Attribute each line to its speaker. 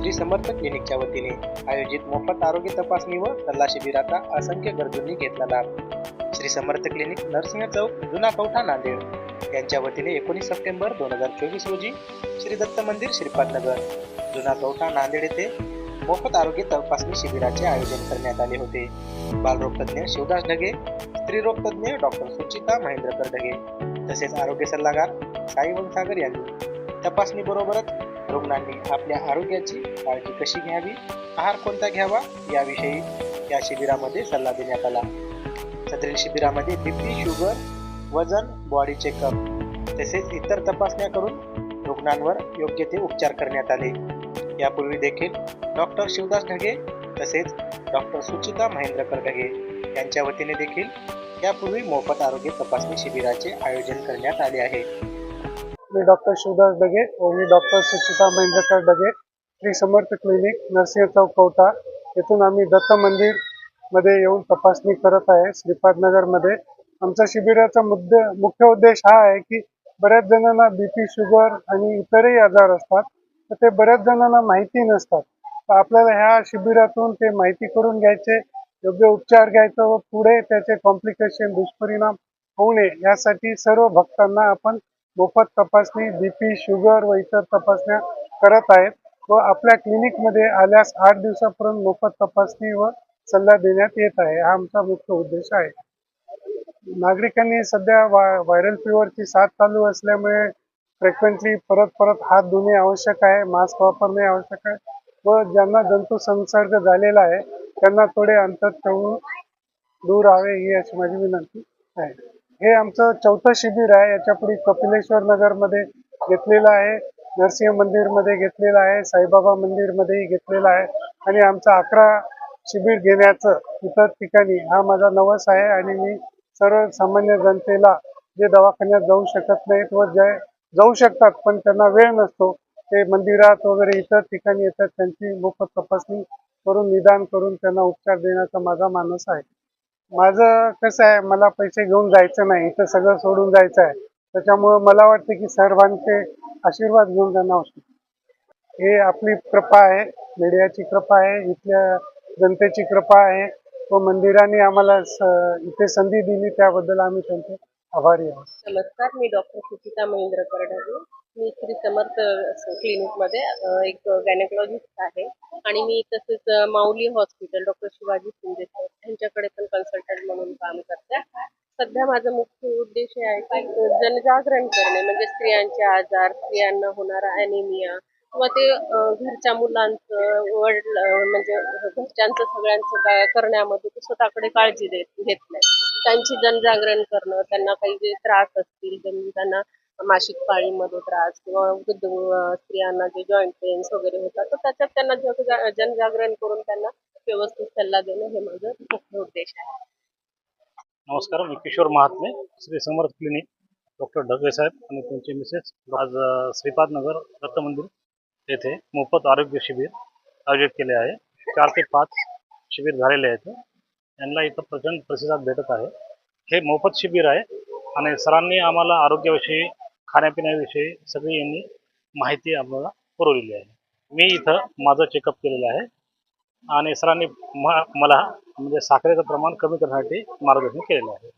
Speaker 1: श्री समर्थ क्लिनिकच्या वतीने आयोजित मोफत आरोग्य तपासणी व सल्ला शिबिराचा असंख्य गरजूंनी घेतला लाभ श्री समर्थ क्लिनिक नरसिंह चौक जुना कवठा नांदेड. यांच्या वतीने एकोणीस सप्टेंबर दोन हजार चोवीस रोजी श्री दत्त मंदिर श्रीपादनगर जुना कवठा नांदेड येथे मोफत आरोग्य तपासणी शिबिराचे आयोजन करण्यात आले होते. बालरोगतज्ञ शिवदास ढगे स्त्रीरोगतज्ञ डॉक्टर सुचिता महेंद्रकर ढगे तसेच आरोग्य सल्लागार साई वनसागर यांनी. तपासणीबरोबरच रुग्णांनी आपल्या आरोग्याची काळजी कशी घ्यावी? आहार कोणता घ्यावा? याविषयी या शिबिरामध्ये सल्ला देण्यात आला. सदरील शिबिरामध्ये बीपी शुगर वजन बॉडी चेकअप तसेच इतर तपासण्या करून रुग्णांवर योग्य ते उपचार करण्यात आले. यापूर्वी देखील डॉक्टर शिवदास ढगे तसेच डॉक्टर सुचिता महेंद्रकर ढगे यांच्या वतीने देखील यापूर्वी मोफत आरोग्य तपासणी शिबिराचे आयोजन करण्यात आले आहे.
Speaker 2: मी डॉक्टर शिवदास डगे व मी डॉक्टर सुचिता महेंद्रकर डगे. श्री समर्थ क्लिनिक नरसिंह चौक कवटा येथून आम्ही दत्त मंदिरमध्ये येऊन तपासणी करत आहे श्रीपादनगरमध्ये आमचा शिबिराचा मुद्दे मुख्य उद्देश हा आहे की बऱ्याच जणांना बीपी शुगर आणि इतरही आजार असतात तर ते बऱ्याच जणांना माहिती नसतात. तर आपल्याला ह्या शिबिरातून ते माहिती करून घ्यायचे योग्य उपचार घ्यायचं व पुढे त्याचे कॉम्प्लिकेशन दुष्परिणाम होऊ नये यासाठी सर्व भक्तांना आपण मोफत तपासणी बीपी शुगर व इतर तपासण्या करत आहेत. व आपल्या क्लिनिकमध्ये आल्यास आठ दिवसापर्यंत मोफत तपासणी व सल्ला देण्यात येत आहे. हा आमचा मुख्य उद्देश आहे. नागरिकांनी सध्या वा व्हायरल फिवरची साथ चालू असल्यामुळे फ्रिक्वेंटली परत परत हात धुणे आवश्यक आहे. मास्क वापरणे आवश्यक आहे. व ज्यांना जंतू संसर्ग झालेला आहे त्यांना थोडे अंतर ठेवून दूर राहावे ही अशी माझी विनंती आहे. हे आमचं चौथं शिबिर आहे. याच्यापुढे कपिलेश्वर नगरमध्ये घेतलेलं आहे. नरसिंह मंदिरमध्ये घेतलेलं आहे. साईबाबा मंदिरमध्येही घेतलेलं आहे. आणि आमचा अकरा शिबिर घेण्याचं इतर ठिकाणी हा माझा नवस आहे आणि मी सर्व सामान्य जनतेला जे दवाखान्यात जाऊ शकत नाहीत व जे जाऊ शकतात पण त्यांना वेळ नसतो ते मंदिरात वगैरे इतर ठिकाणी येतात त्यांची मोफत तपासणी करून निदान करून त्यांना उपचार देण्याचा माझा मानस आहे. माझं कसं आहे मला पैसे घेऊन जायचं नाही इथं सगळं सोडून जायचं आहे. त्याच्यामुळं मला वाटतं की सर्वांचे आशीर्वाद घेऊन जाणं आवश्यक हे आपली कृपा आहे मीडियाची कृपा आहे इथल्या जनतेची कृपा आहे. व मंदिराने आम्हाला इथे संधी दिली त्याबद्दल आम्ही त्यांचे आभारी आहोत.
Speaker 3: नमस्कार मी डॉक्टर सुचिता महेंद्र करडागे. मी श्री समर्थ क्लिनिकमध्ये एक गायनेकॉलॉजिस्ट आहे. आणि मी तसेच माऊली हॉस्पिटल डॉक्टर शिवाजी शिंदे यांच्याकडे पण कन्सल्टंट म्हणून काम करते. सध्या माझा मुख्य उद्देश हे आहे की जनजागरण करणे म्हणजे स्त्रियांचे आजार स्त्रियांना होणारा ॲनिमिया किंवा ते घरच्या मुलांचं वडील म्हणजे घरच्यांचं सगळ्यांचं करण्यामध्ये ते स्वतःकडे काळजी देत घेत नाही. त्यांची जनजागरण करणं त्यांना काही जे त्रास असतील त्यांना मासिक पाळीमध्ये त्रास किंवा वृद्ध स्त्रियांना जे जॉईंट पेन्स वगैरे होतात तर त्याच्यात त्यांना जग जनजागरण करून त्यांना व्यवस्थित सल्ला देणं हे माझं मुख्य उद्देश आहे.
Speaker 4: नमस्कार मी किशोर महात्मे श्री समर्थ क्लिनिक डॉक्टर ढगे साहेब आणि त्यांचे मिसेस. आज श्रीपाद नगर दत्त मंदिर येथे मोफत आरोग्य शिबिर आयोजित केले आहे. चार ते पाच शिबिर झालेले आहेत. यांना इथं प्रचंड प्रतिसाद भेटत आहे. हे मोफत शिबिर आहे आणि सरांनी आम्हाला आरोग्याविषयी खाण्यापिण्याविषयी सगळी यांनी माहिती आम्हाला पुरवलेली आहे. मी इथं माझं चेकअप केलेलं आहे. आणि सरांनी म मला म्हणजे साखरेचं प्रमाण कमी करण्यासाठी मार्गदर्शन केलेलं आहे.